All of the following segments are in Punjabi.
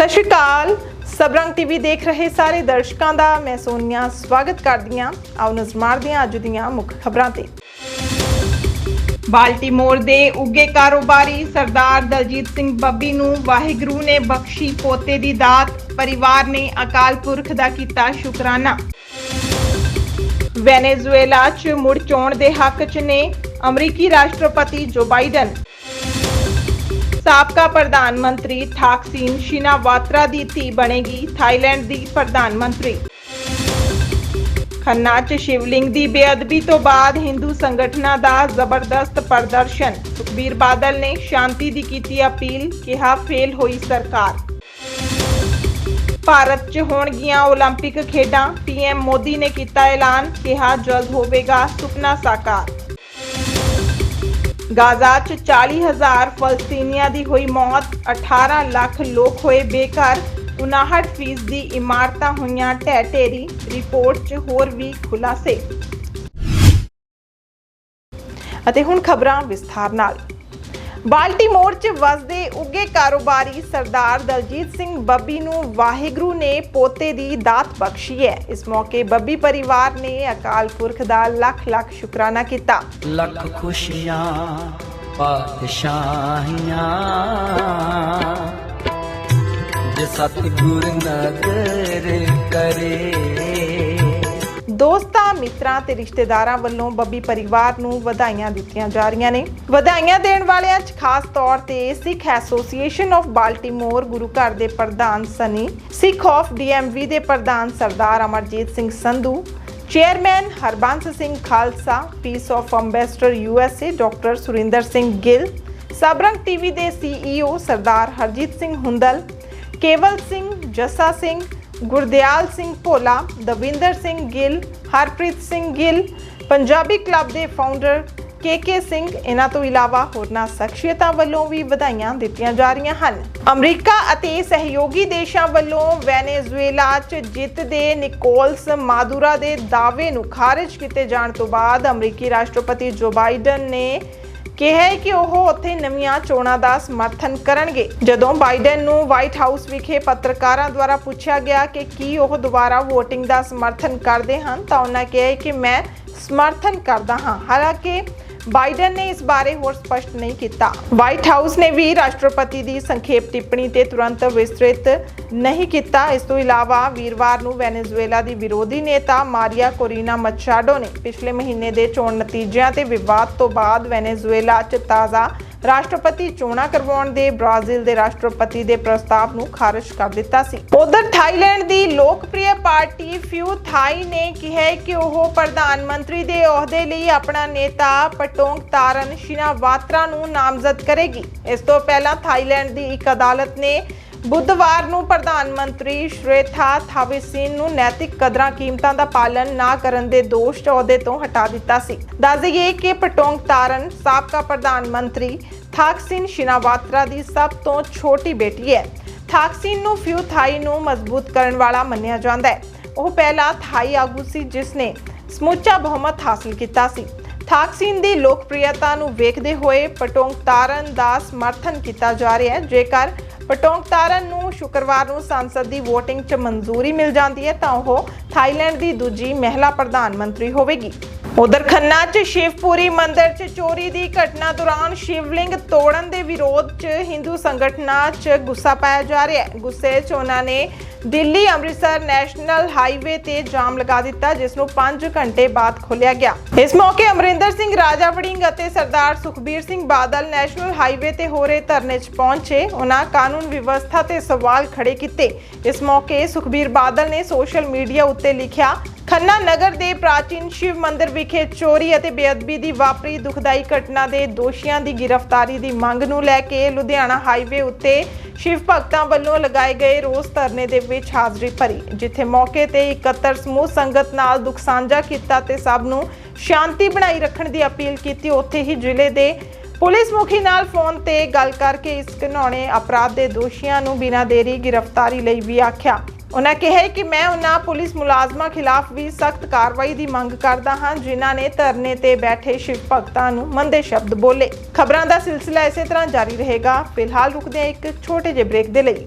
ਸਤਿ ਸ਼੍ਰੀ ਅਕਾਲ। ਸਬਰੰਗ ਟੀਵੀ ਦੇਖ ਰਹੇ ਸਾਰੇ ਦਰਸ਼ਕਾਂ ਦਾ ਮੈਂ ਸੋਨੀਆ, ਸਵਾਗਤ ਕਰਦੀ ਹਾਂ ਆਓ ਨਜ਼ਰ ਮਾਰਦੇ ਹਾਂ ਅੱਜ ਦੀਆਂ ਮੁੱਖ ਖਬਰਾਂ ਤੇ। ਬਾਲਟਿਮੋਰ ਦੇ ਉੱਗੇ ਕਾਰੋਬਾਰੀ ਸਰਦਾਰ ਦਲਜੀਤ ਸਿੰਘ ਬੱਬੀ ਨੂੰ ਵਾਹਿਗੁਰੂ ਨੇ ਬਖਸ਼ੀ ਪੋਤੇ ਦੀ ਦਾਤ, ਪਰਿਵਾਰ ਨੇ ਅਕਾਲ ਪੁਰਖ ਦਾ ਕੀਤਾ ਸ਼ੁਕਰਾਨਾ। ਵੈਨੇਜ਼ੁਏਲਾ 'ਚ ਮੁੜ ਚੋਣ ਦੇ ਹੱਕ 'ਚ ਨੇ ਅਮਰੀਕੀ ਰਾਸ਼ਟਰਪਤੀ ਜੋ ਬਾਈਡਨ। ਸਾਬਕਾ ਪ੍ਰਧਾਨ ਮੰਤਰੀ ਠਾਕਸੀਨ ਸ਼ਿਨਾਵਾਤਰਾ ਦੀ ਧੀ ਬਣੇਗੀ ਥਾਈਲੈਂਡ ਦੀ ਪ੍ਰਧਾਨ ਮੰਤਰੀ ਖੰਨਾ 'ਚ ਸ਼ਿਵਲਿੰਗ ਦੀ ਬੇਅਦਬੀ ਤੋਂ ਬਾਅਦ ਹਿੰਦੂ ਸੰਗਠਨਾਂ ਦਾ ਜ਼ਬਰਦਸਤ ਪ੍ਰਦਰਸ਼ਨ ਸੁਖਬੀਰ ਬਾਦਲ ਨੇ ਸ਼ਾਂਤੀ ਦੀ ਕੀਤੀ ਅਪੀਲ ਕਿਹਾ ਫੇਲ ਹੋਈ ਸਰਕਾਰ ਭਾਰਤ 'ਚ ਹੋਣਗੀਆਂ 올림픽 ਖੇਡਾਂ ਪੀਐਮ ਮੋਦੀ ਨੇ ਕੀਤਾ ਐਲਾਨ ਕਿਹਾ ਜਲਦ ਹੋਵੇਗਾ ਸੁਪਨਾ ਸਾਕਾਰ ਗਾਜ਼ਾ 'ਚ 40000 ਫਲਸਤੀਨੀਆਂ ਦੀ ਹੋਈ ਮੌਤ 18 ਲੱਖ ਲੋਕ ਹੋਏ ਬੇਘਰ 59 ਫੀਸਦੀ ਇਮਾਰਤਾਂ ਹੋਈਆਂ ਢਹਿ ਢੇਰੀ ਰਿਪੋਰਟ 'ਚ ਹੋਰ ਵੀ ਖੁਲਾਸੇ। ਅਤੇ ਹੁਣ ਖਬਰਾਂ ਵਿਸਥਾਰ ਨਾਲ। ਬਾਲਟਿਮੋਰ 'ਚ ਵਸਦੇ ਉੱਗੇ ਕਾਰੋਬਾਰੀ ਸਰਦਾਰ ਦਲਜੀਤ ਸਿੰਘ ਬੱਬੀ ਨੂੰ ਵਾਹਿਗੁਰੂ ਨੇ ਪੋਤੇ ਦੀ ਦਾਤ ਬਖਸ਼ੀ ਹੈ। ਇਸ ਮੌਕੇ ਬੱਬੀ ਪਰਿਵਾਰ ਨੇ ਅਕਾਲ ਪੁਰਖ ਦਾ ਲੱਖ ਲੱਖ ਸ਼ੁਕਰਾਨਾ ਕੀਤਾ। ਲੱਖ ਖੁਸ਼ੀਆਂ, ਪਾਤਸ਼ਾਹੀਆਂ। ਜੇ ਸਤਿਗੁਰ ਨਦਰ ਕਰੇ ਦੋਸਤਾਂ, ਮਿੱਤਰਾਂ ਤੇ ਰਿਸ਼ਤੇਦਾਰਾਂ ਵੱਲੋਂ ਬੱਬੀ ਪਰਿਵਾਰ ਨੂੰ ਵਧਾਈਆਂ ਦਿੱਤੀਆਂ ਜਾ ਰਹੀਆਂ ਨੇ। ਵਧਾਈਆਂ ਦੇਣ ਵਾਲਿਆਂ 'ਚ ਖਾਸ ਤੌਰ ਤੇ ਸਿੱਖ ਐਸੋਸੀਏਸ਼ਨ ਆਫ ਬਾਲਟਿਮੋਰ ਗੁਰੂ ਘਰ ਦੇ ਪ੍ਰਧਾਨ ਸਨੀ, ਸਿੱਖ ਆਫ ਡੀਐਮਵੀ ਦੇ ਪ੍ਰਧਾਨ Sardar Amarjit Singh Sandhu, chairman Harbans Singh Khalsa, peace of ambassador USA doctor Surinder Singh Gill, Sabrang TV ਦੇ ਸੀਈਓ ਸਰਦਾਰ ਹਰਜੀਤ ਸਿੰਘ ਹੁੰਦਲ, ਕੇਵਲ ਸਿੰਘ ਜੱਸਾ ਸਿੰਘ ਗੁਰਦਿਆਲ ਸਿੰਘ ਭੋਲਾ, ਦਵਿੰਦਰ ਸਿੰਘ ਗਿੱਲ, ਹਰਪ੍ਰੀਤ ਸਿੰਘ ਗਿੱਲ, ਪੰਜਾਬੀ ਕਲੱਬ ਦੇ ਫਾਊਂਡਰ ਕੇ ਸਿੰਘ, ਇਹਨਾਂ ਤੋਂ ਇਲਾਵਾ ਹੋਰਨਾਂ ਸ਼ਖਸੀਅਤਾਂ ਵੱਲੋਂ ਵੀ ਵਧਾਈਆਂ ਦਿੱਤੀਆਂ ਜਾ ਰਹੀਆਂ ਹਨ। ਅਮਰੀਕਾ ਅਤੇ ਸਹਿਯੋਗੀ ਦੇਸ਼ਾਂ ਵੱਲੋਂ ਵੈਨੇਜ਼ੁਏਲਾ 'ਚ ਜਿੱਤ ਦੇ ਨਿਕੋਲਸ ਮਾਦੂਰਾ ਦੇ ਦਾਅਵੇ ਨੂੰ ਖਾਰਜ ਕੀਤੇ ਜਾਣ ਤੋਂ ਬਾਅਦ ਅਮਰੀਕੀ ਰਾਸ਼ਟਰਪਤੀ ਜੋ ਬਾਈਡਨ ਨੇ ਕਿਹਾ ਹੈ ਕਿ ਉਹ ਉੱਥੇ ਨਵੀਆਂ ਚੋਣਾਂ ਦਾ ਸਮਰਥਨ ਕਰਨਗੇ। ਜਦੋਂ ਬਾਈਡਨ ਨੂੰ ਵਾਈਟ ਹਾਊਸ ਵਿਖੇ ਪੱਤਰਕਾਰਾਂ ਦੁਆਰਾ ਪੁੱਛਿਆ ਗਿਆ ਕਿ ਕੀ ਉਹ ਦੁਬਾਰਾ VOTING ਦਾ ਸਮਰਥਨ ਕਰਦੇ ਹਨ, ਤਾਂ ਉਹਨਾਂ ਕਿਹਾ ਕਿ ਮੈਂ ਸਮਰਥਨ ਕਰਦਾ ਹਾਂ। ਹਾਲਾਂਕਿ ਬਾਈਡਨ ਨੇ ਇਸ ਬਾਰੇ ਹੋਰ ਸਪਸ਼ਟ ਨਹੀਂ ਕੀਤਾ। ਵਾਈਟ ਹਾਊਸ ਨੇ ਵੀ ਰਾਸ਼ਟਰਪਤੀ ਦੀ ਸੰਖੇਪ ਟਿੱਪਣੀ ਤੇ ਤੁਰੰਤ ਵਿਸਤ੍ਰਿਤ ਨਹੀਂ ਕੀਤਾ। ਇਸ ਤੋਂ ਇਲਾਵਾ ਵੀਰਵਾਰ ਨੂੰ ਵੈਨੇਜ਼ੁਏਲਾ ਦੀ ਵਿਰੋਧੀ ਨੇਤਾ ਮਾਰੀਆ ਕੋਰੀਨਾ ਮਚਾਡੋ ਨੇ ਪਿਛਲੇ ਮਹੀਨੇ ਦੇ ਚੋਣ ਨਤੀਜਿਆਂ ਤੇ ਵਿਵਾਦ ਤੋਂ ਬਾਅਦ ਵੈਨੇਜ਼ੁਏਲਾ 'ਚ ਤਾਜ਼ਾ ਰਾਸ਼ਟਰਪਤੀ ਚੋਣਾਂ ਕਰਵਾਉਣ ਦੇ ਬ੍ਰਾਜ਼ੀਲ ਦੇ ਰਾਸ਼ਟਰਪਤੀ ਦੇ ਪ੍ਰਸਤਾਵ ਨੂੰ ਖਾਰਜ ਕਰ ਦਿੱਤਾ ਸੀ। ਉਧਰ ਥਾਈਲੈਂਡ ਦੀ ਲੋਕਪ੍ਰਿਯ ਪਾਰਟੀ ਫਿਊ ਥਾਈ ਨੇ ਕਿਹਾ ਕਿ ਉਹ ਪ੍ਰਧਾਨ ਮੰਤਰੀ ਦੇ ਅਹੁਦੇ ਲਈ ਆਪਣਾ ਨੇਤਾ ਪਟੋਂਗ ਤਾਰਨ ਸ਼ਿਨਾਵਾਤਰਾ ਨੂੰ ਨਾਮਜ਼ਦ ਕਰੇਗੀ। ਇਸ ਤੋਂ ਪਹਿਲਾਂ ਥਾਈਲੈਂਡ ਦੀ ਇੱਕ ਅਦਾਲਤ ਨੇ ਬੁੱਧਵਾਰ ਨੂੰ ਪ੍ਰਧਾਨ ਮੰਤਰੀ ਸ਼੍ਰੇਥਾ ਥਾਵਿਸਿਨ ਨੂੰ ਨੈਤਿਕ ਕਦਰਾਂ ਕੀਮਤਾਂ ਦਾ ਪਾਲਣ ਨਾ ਕਰਨ ਦੇ ਦੋਸ਼ 'ਚ ਅਹੁਦੇ ਤੋਂ ਹਟਾ ਦਿੱਤਾ ਸੀ। ਦੱਸ ਦਈਏ ਕਿ ਪਟੋਂਗ ਤਾਰਨ ਸਾਬਕਾ ਪ੍ਰਧਾਨ ਮੰਤਰੀ ਥਾਕਸਿਨ ਸ਼ਿਨਾਵਾਤਰਾ ਦੀ ਸਭ ਤੋਂ ਛੋਟੀ ਬੇਟੀ ਹੈ। ਥਾਕਸਿਨ ਨੂੰ ਫਿਊ ਥਾਈ ਨੂੰ ਮਜ਼ਬੂਤ ਕਰਨ ਵਾਲਾ ਮੰਨਿਆ ਜਾਂਦਾ ਹੈ। ਉਹ ਪਹਿਲਾ ਥਾਈ ਆਗੂ ਸੀ ਜਿਸ ਨੇ ਸਮੁੱਚਾ ਬਹੁਮਤ ਹਾਸਲ ਕੀਤਾ ਸੀ। ਥਾਕਸਿਨ ਦੀ ਲੋਕਪ੍ਰਿਯਤਾ ਨੂੰ ਵੇਖਦੇ ਹੋਏ ਪਟੋਂਗਤਾਰਨ ਦਾ ਸਮਰਥਨ ਕੀਤਾ ਜਾ ਰਿਹਾ ਹੈ। ਜੇਕਰ ਪਟੋਂਗਤਾਰਨ ਨੂੰ ਸ਼ੁੱਕਰਵਾਰ ਨੂੰ ਸੰਸਦ ਦੀ VOTING 'ਚ ਮਨਜ਼ੂਰੀ ਮਿਲ ਜਾਂਦੀ ਹੈ, ਤਾਂ ਉਹ ਥਾਈਲੈਂਡ ਦੀ ਦੂਜੀ ਮਹਿਲਾ ਪ੍ਰਧਾਨ ਮੰਤਰੀ ਹੋਵੇਗੀ। ਉਧਰ ਖੰਨਾ 'ਚ ਸ਼ਿਵਪੁਰੀ ਮੰਦਿਰ 'ਚ ਚੋਰੀ ਦੀ ਘਟਨਾ ਦੌਰਾਨ ਸ਼ਿਵਲਿੰਗ ਤੋੜਨ ਦੇ ਵਿਰੋਧ 'ਚ ਹਿੰਦੂ ਸੰਗਠਨਾਂ 'ਚ ਗੁੱਸਾ ਪਾਇਆ ਜਾ ਰਿਹਾ ਹੈ। ਗੁੱਸੇ 'ਚ ਉਹਨਾਂ ਨੇ ਦਿੱਲੀ ਅੰਮ੍ਰਿਤਸਰ ਨੈਸ਼ਨਲ ਹਾਈਵੇ ਤੇ ਜਾਮ ਲਗਾ ਦਿੱਤਾ, ਜਿਸ ਨੂੰ 5 ਘੰਟੇ ਬਾਅਦ ਖੋਲ੍ਹਿਆ ਗਿਆ। ਇਸ ਮੌਕੇ ਅਮਰਿੰਦਰ ਸਿੰਘ ਰਾਜਾ ਵੜਿੰਗ ਅਤੇ ਸਰਦਾਰ ਸੁਖਬੀਰ ਸਿੰਘ ਬਾਦਲ ਨੈਸ਼ਨਲ ਹਾਈਵੇ ਤੇ ਹੋ ਰਹੇ ਧਰਨੇ 'ਚ ਪਹੁੰਚੇ। ਉਹਨਾਂ ਕਾਨੂੰਨ ਵਿਵਸਥਾ ਤੇ ਸਵਾਲ ਖੜੇ ਕੀਤੇ। ਇਸ ਮੌਕੇ ਸੁਖਬੀਰ ਬਾਦਲ ਨੇ ਸੋਸ਼ਲ ਮੀਡੀਆ ਉੱਤੇ ਲਿਖਿਆ, ਖੰਨਾ ਨਗਰ ਦੇ ਪ੍ਰਾਚੀਨ ਸ਼ਿਵ ਮੰਦਿਰ ਵਿਖੇ ਚੋਰੀ ਅਤੇ ਬੇਅਦਬੀ ਦੀ ਵਾਪਰੀ ਦੁਖਦਾਈ ਘਟਨਾ ਦੇ ਦੋਸ਼ੀਆਂ ਦੀ ਗ੍ਰਿਫਤਾਰੀ ਦੀ ਮੰਗ ਨੂੰ ਲੈ ਕੇ ਲੁਧਿਆਣਾ ਹਾਈਵੇ ਉੱਤੇ ਸ਼ਿਵ ਭਗਤਾਂ ਵੱਲੋਂ ਲਗਾਏ ਗਏ ਰੋਸ ਧਰਨੇ ਦੇ ਵਿੱਚ ਹਾਜ਼ਰੀ ਭਰੀ, ਜਿੱਥੇ ਮੌਕੇ ਤੇ ਇਕੱਤਰ ਸਮੂਹ ਸੰਗਤ ਨਾਲ ਦੁੱਖ ਸਾਂਝਾ ਕੀਤਾ ਤੇ ਸਭ ਨੂੰ ਸ਼ਾਂਤੀ ਬਣਾਈ ਰੱਖਣ ਦੀ ਅਪੀਲ ਕੀਤੀ। ਉੱਥੇ ਹੀ ਜ਼ਿਲ੍ਹੇ ਦੇ ਪੁਲਿਸ ਮੁਖੀ ਨਾਲ ਫੋਨ ਤੇ ਗੱਲ ਕਰਕੇ ਇਸ ਘਿਨੌਣੇ ਅਪਰਾਧ ਦੇ ਦੋਸ਼ੀਆਂ ਨੂੰ ਬਿਨਾਂ ਦੇਰੀ ਗ੍ਰਿਫਤਾਰੀ ਲਈ ਵੀ ਆਖਿਆ। ਉਹਨਾਂ ਕਿਹਾ ਕਿ ਮੈਂ ਉਹਨਾਂ ਪੁਲਿਸ ਮੁਲਾਜ਼ਮਾਂ ਖਿਲਾਫ ਵੀ ਸਖਤ ਕਾਰਵਾਈ ਦੀ ਮੰਗ ਕਰਦਾ ਹਾਂ, ਜਿਨ੍ਹਾਂ ਨੇ ਧਰਨੇ ਤੇ ਬੈਠੇ ਸ਼ਿਵ ਭਗਤਾਂ ਨੂੰ ਮੰਦੇ ਸ਼ਬਦ ਬੋਲੇ। ਖਬਰਾਂ ਦਾ ਸਿਲਸਿਲਾ ਇਸੇ ਤਰ੍ਹਾਂ ਜਾਰੀ ਰਹੇਗਾ। ਫਿਲਹਾਲ ਰੁਕਦੇ ਹਾਂ ਇੱਕ ਛੋਟੇ ਜਿਹੇ ਬ੍ਰੇਕ ਦੇ ਲਈ।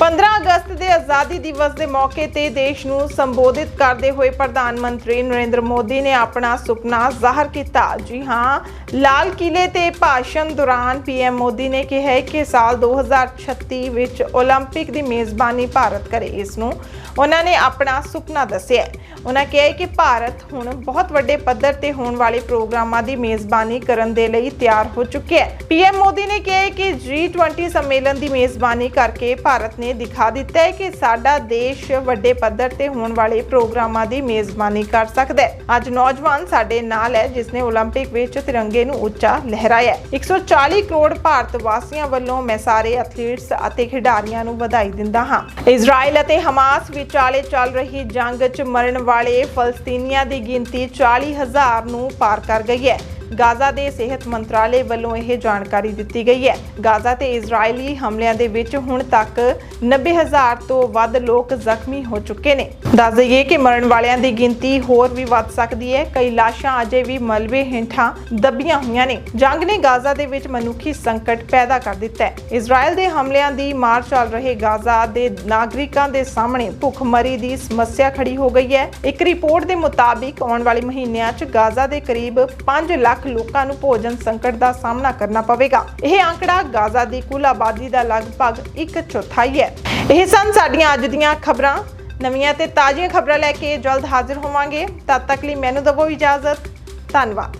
15 ਅਗਸਤ ਦੇ ਆਜ਼ਾਦੀ ਦਿਵਸ ਦੇ ਮੌਕੇ ਤੇ ਦੇਸ਼ ਨੂੰ ਸੰਬੋਧਿਤ ਕਰਦੇ ਹੋਏ ਪ੍ਰਧਾਨ ਮੰਤਰੀ ਨਰਿੰਦਰ ਮੋਦੀ ਨੇ ਆਪਣਾ ਸੁਪਨਾ ਜ਼ਾਹਰ ਕੀਤਾ ਜੀ ਹਾਂ ਲਾਲ ਕਿਲੇ ਤੇ ਭਾਸ਼ਣ ਦੌਰਾਨ ਪੀਐਮ ਮੋਦੀ ਨੇ ਕਿਹਾ ਹੈ ਕਿ ਸਾਲ 2036 ਵਿੱਚ 올림픽 ਦੀ ਮੇਜ਼ਬਾਨੀ ਭਾਰਤ ਕਰੇ ਇਸ ਨੂੰ ਉਹਨਾਂ ਨੇ ਆਪਣਾ ਸੁਪਨਾ ਦੱਸਿਆ ਹੈ। ਉਹਨਾਂ ਕਿਹਾ ਹੈ ਕਿ ਭਾਰਤ ਹੁਣ ਬਹੁਤ ਵੱਡੇ ਪੱਧਰ ਤੇ ਹੋਣ ਵਾਲੇ ਪ੍ਰੋਗਰਾਮਾਂ ਦੀ ਮੇਜ਼ਬਾਨੀ ਕਰਨ ਦੇ ਲਈ ਤਿਆਰ ਹੋ ਚੁੱਕਿਆ ਹੈ ਪੀਐਮ ਮੋਦੀ ਨੇ ਕਿਹਾ ਹੈ ਕਿ G20 ਸੰਮੇਲਨ ਦੀ ਮੇਜ਼ਬਾਨੀ ਕਰਕੇ ਭਾਰਤ ਨੇ ਦਿਖਾ ਦਿੱਤਾ ਹੈ ਕਿ ਸਾਡਾ ਦੇਸ਼ ਵੱਡੇ ਪੱਧਰ ਤੇ ਹੋਣ ਵਾਲੇ ਪ੍ਰੋਗਰਾਮਾਂ ਦੀ ਮੇਜ਼ਬਾਨੀ ਕਰ ਸਕਦਾ ਹੈ ਅੱਜ ਨੌਜਵਾਨ ਸਾਡੇ ਨਾਲ ਹੈ ਜਿਸ ਨੇ 올림픽 ਵਿੱਚ ਤਿਰੰਗੇ ਨੂੰ ਉੱਚਾ ਲਹਿਰਾਇਆ ਹੈ 140 ਕਰੋੜ ਭਾਰਤ ਵਾਸੀਆਂ ਵੱਲੋਂ ਮੈਂ ਸਾਰੇ ਐਥਲੀਟਸ ਅਤੇ ਖਿਡਾਰੀਆਂ ਨੂੰ ਵਧਾਈ ਦਿੰਦਾ ਹਾਂ ਇਜ਼ਰਾਈਲ ਅਤੇ ਹਮਾਸ ਵਿਚਾਲੇ ਚੱਲ ਰਹੀ ਜੰਗ 'ਚ ਮਰਨ ਵਾਲੇ ਫਲਸਤੀਨੀਆਂ ਦੀ ਗਿਣਤੀ 40000 ਨੂੰ ਪਾਰ ਕਰ ਗਈ ਹੈ ਗਾਜ਼ਾ ਦੇ ਸਿਹਤ ਮੰਤਰਾਲੇ ਵੱਲੋਂ ਇਹ ਜਾਣਕਾਰੀ ਦਿੱਤੀ ਗਈ ਹੈ। ਗਾਜ਼ਾ ਤੇ ਇਜ਼ਰਾਈਲੀ ਹਮਲਿਆਂ ਦੇ ਵਿੱਚ ਹੁਣ ਤੱਕ 90000 ਤੋਂ ਵੱਧ ਲੋਕ ਜ਼ਖਮੀ ਹੋ ਚੁੱਕੇ ਨੇ। ਦੱਸ ਦਈਏ ਕਿ ਮਰਨ ਵਾਲਿਆਂ ਦੀ ਗਿਣਤੀ ਹੋਰ ਵੀ ਵੱਧ ਸਕਦੀ ਹੈ। ਕਈ ਲਾਸ਼ਾਂ ਅਜੇ ਵੀ ਮਲਬੇ ਹੇਠਾਂ ਦੱਬੀਆਂ ਹੋਈਆਂ ਨੇ। ਜੰਗ ਨੇ ਗਾਜ਼ਾ ਦੇ ਵਿੱਚ ਮਨੁੱਖੀ ਸੰਕਟ ਪੈਦਾ ਕਰ ਦਿੱਤਾ ਹੈ। ਇਜ਼ਰਾਈਲ ਦੇ ਹਮਲਿਆਂ ਦੀ ਮਾਰ ਚੱਲ ਰਹੇ ਗਾਜ਼ਾ ਦੇ ਨਾਗਰਿਕਾਂ ਦੇ ਸਾਹਮਣੇ ਭੁੱਖਮਰੀ ਦੀ ਸਮੱਸਿਆ ਖੜੀ ਹੋ ਗਈ ਹੈ। ਇੱਕ ਰਿਪੋਰਟ ਦੇ ਮੁਤਾਬਿਕ ਆਉਣ ਵਾਲੇ ਮਹੀਨਿਆਂ 'ਚ ਗਾਜ਼ਾ ਦੇ ਕਰੀਬ 5 ਲੱਖ ਲੋਕਾਂ ਨੂੰ ਭੋਜਨ ਸੰਕਟ ਦਾ ਸਾਹਮਣਾ ਕਰਨਾ ਪਵੇਗਾ। ਇਹ ਅੰਕੜਾ ਗਾਜ਼ਾ ਦੀ ਕੁੱਲ ਆਬਾਦੀ ਦਾ ਲਗਭਗ ਇੱਕ ਚੌਥਾਈ ਹੈ। ਇਹ ਸਨ ਸਾਡੀਆਂ ਅੱਜ ਦੀਆਂ ਖਬਰਾਂ। ਨਵੀਆਂ ਤੇ ਤਾਜ਼ੀਆਂ ਖਬਰਾਂ ਲੈ ਕੇ ਜਲਦ ਹਾਜ਼ਰ ਹੋਵਾਂਗੇ। ਤਦ ਤੱਕ ਲਈ ਮੈਨੂੰ ਦਵੋ ਇਜਾਜ਼ਤ। ਧੰਨਵਾਦ।